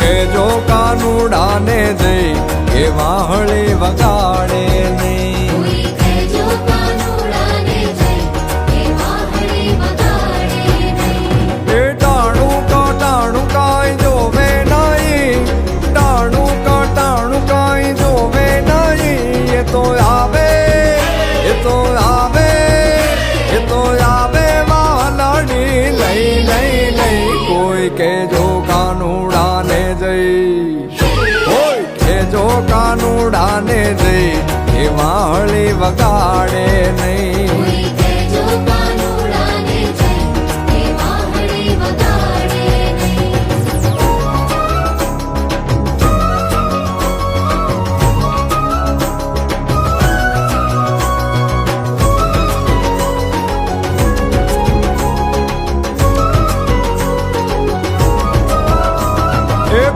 કેજો કાનુડાને જઈ એ વાહળી વગાડે. કાનુડાને જઈ એ વાહળી વગાડે નહીં.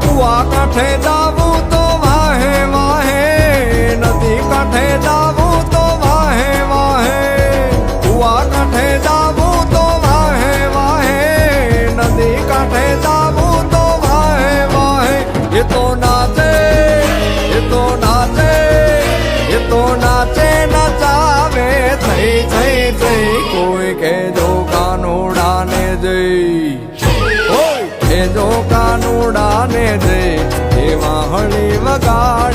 કુવા કાંઠે જાવું કાંઠે જાવું તો વાહે વાહે, નદી કાંઠે જાવું તો વાહે વાહે, એ તો નાચે, એ તો નાચે, એ તો નાચે, નચાવે થઈ થઈ થઈ કોઈ કેજો કાનુડાને જઈ એ જો કાનુડાને દે એ વાહળી વગાડે